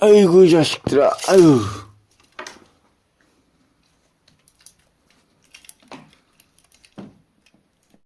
아이고 이 자식들아. 아유